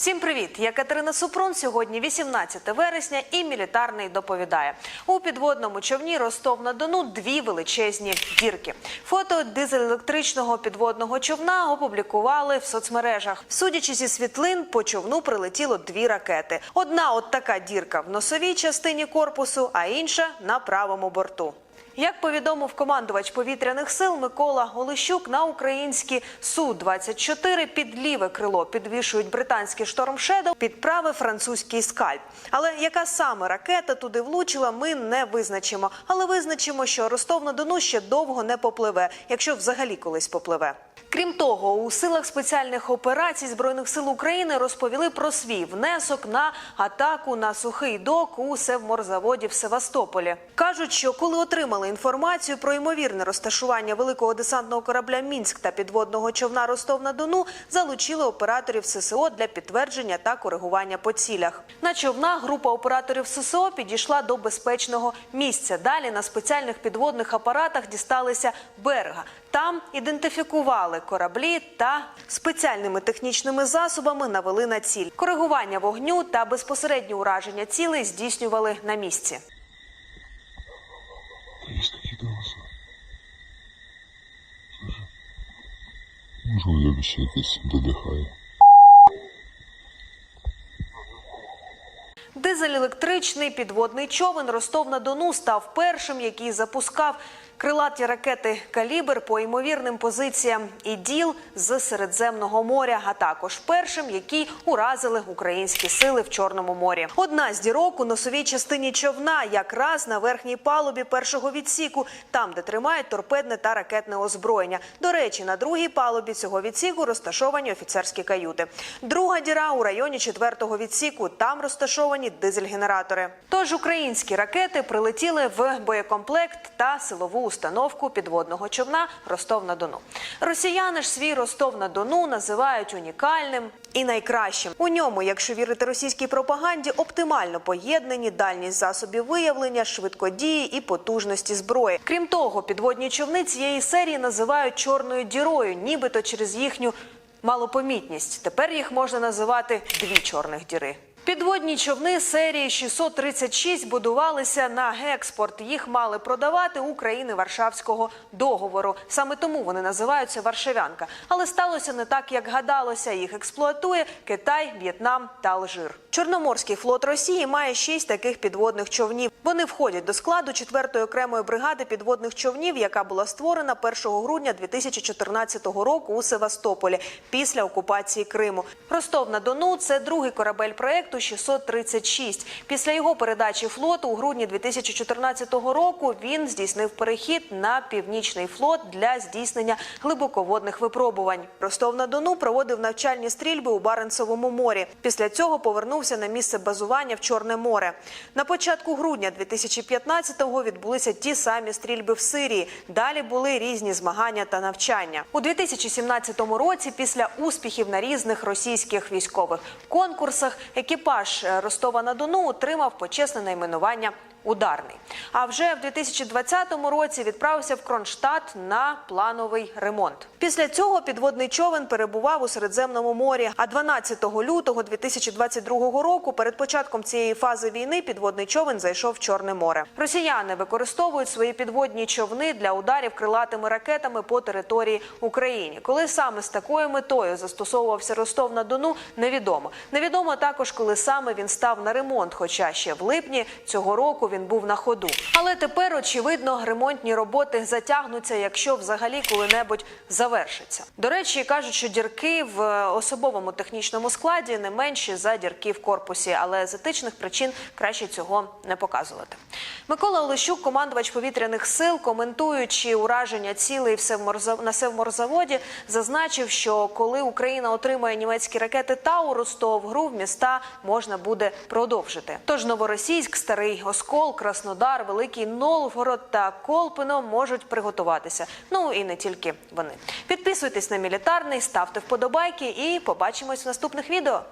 Всім привіт! Я Катерина Супрун. Сьогодні 18 вересня і мілітарний доповідає. У підводному човні Ростов на Дону дві величезні дірки. Фото дизель-електричного підводного човна опублікували в соцмережах. Судячи зі світлин, по човну прилетіло дві ракети. Одна от така дірка в носовій частині корпусу, а інша на правому борту. Як повідомив командувач повітряних сил Микола Олещук, на українські Су-24 під ліве крило підвішують британський шторм Шедоу, під праве французький скальп. Але яка саме ракета туди влучила, ми не визначимо. Але визначимо, що Ростов на Дону ще довго не попливе, якщо взагалі колись попливе. Крім того, у силах спеціальних операцій збройних сил України розповіли про свій внесок на атаку на сухий док у Севморзаводі в Севастополі. кажуть, що коли отримали інформацію про ймовірне розташування великого десантного корабля Мінськ та підводного човна Ростов на Дону, залучили операторів ССО для підтвердження та коригування по цілях. На човна група операторів ССО підійшла до безпечного місця. Далі на спеціальних підводних апаратах дісталися берега. Там ідентифікували кораблі та спеціальними технічними засобами навели на ціль. Коригування вогню та безпосереднє ураження цілей здійснювали на місці. Есть какие-то голоса. Слушай. Може, уявище якесь додихає. Дизель-електричний підводний човен Ростов на Дону став першим, який запускав крилаті ракети Калібр по ймовірним позиціям іділ з Середземного моря, а також першим, які уразили українські сили в Чорному морі. Одна з дірок у носовій частині човна, якраз на верхній палубі першого відсіку, там, де тримають торпедне та ракетне озброєння. До речі, на другій палубі цього відсіку розташовані офіцерські каюти. Друга діра у районі четвертого відсіку. Там розташовані дизель-генератори. Тож українські ракети прилетіли в боєкомплект та силову установку підводного човна Ростов на Дону. Росіяни ж свій Ростов на Дону називають унікальним і найкращим. У ньому, якщо вірити російській пропаганді, оптимально поєднані дальність засобів виявлення, швидкодії і потужності зброї. Крім того, підводні човни цієї серії називають чорною дірою, нібито через їхню малопомітність. Тепер їх можна називати дві чорних діри. Підводні човни серії 636 будувалися на експорт. Їх мали продавати у країни Варшавського договору. Саме тому вони називаються Варшавянка. Але сталося не так, як гадалося. Їх експлуатує Китай, В'єтнам та Алжир. Чорноморський флот Росії має шість таких підводних човнів. Вони входять до складу 4-ї окремої бригади підводних човнів, яка була створена 1 грудня 2014 року у Севастополі після окупації Криму. Ростов на Дону це другий корабель проекту 636. Після його передачі флоту у грудні 2014 року він здійснив перехід на північний флот для здійснення глибоководних випробувань. Ростов на Дону проводив навчальні стрільби у Баренцевому морі. Після цього повернувся на місце базування в Чорне море. На початку грудня 2015-го відбулися ті самі стрільби в Сирії. Далі були різні змагання та навчання. У 2017 році, після успіхів на різних російських військових конкурсах, екіпаж е, Ростова на Дону отримав почесне найменування. Ударний, а вже в 2020 році відправився в Кронштадт на плановий ремонт. Після цього підводний човен перебував у Середземному морі. А 12 лютого 2022 року, перед початком цієї фази війни, підводний човен зайшов в Чорне море. Росіяни використовують свої підводні човни для ударів крилатими ракетами по території України. Коли саме з такою метою застосовувався Ростов на Дону, невідомо. Невідомо також, коли саме він став на ремонт. Хоча ще в липні цього року він був на ходу. Але тепер, очевидно, ремонтні роботи затягнуться, якщо взагалі коли-небудь завершиться. До речі, кажуть, що дірки в е, особовому технічному складі не менші за дірки в корпусі, але з етичних причин краще цього не показувати. Микола Олещук, командувач повітряних сил, коментуючи ураження цілей на Севморзаводі, зазначив, що коли Україна отримає німецькі ракети Таурус, то в гру в міста можна буде продовжити. Тож новоросійськ, старий Оскол, Краснодар, Великий Новгород та Колпино можуть приготуватися. Ну і не тільки вони. Підписуйтесь на мілітарний, ставте вподобайки і побачимось в наступних відео.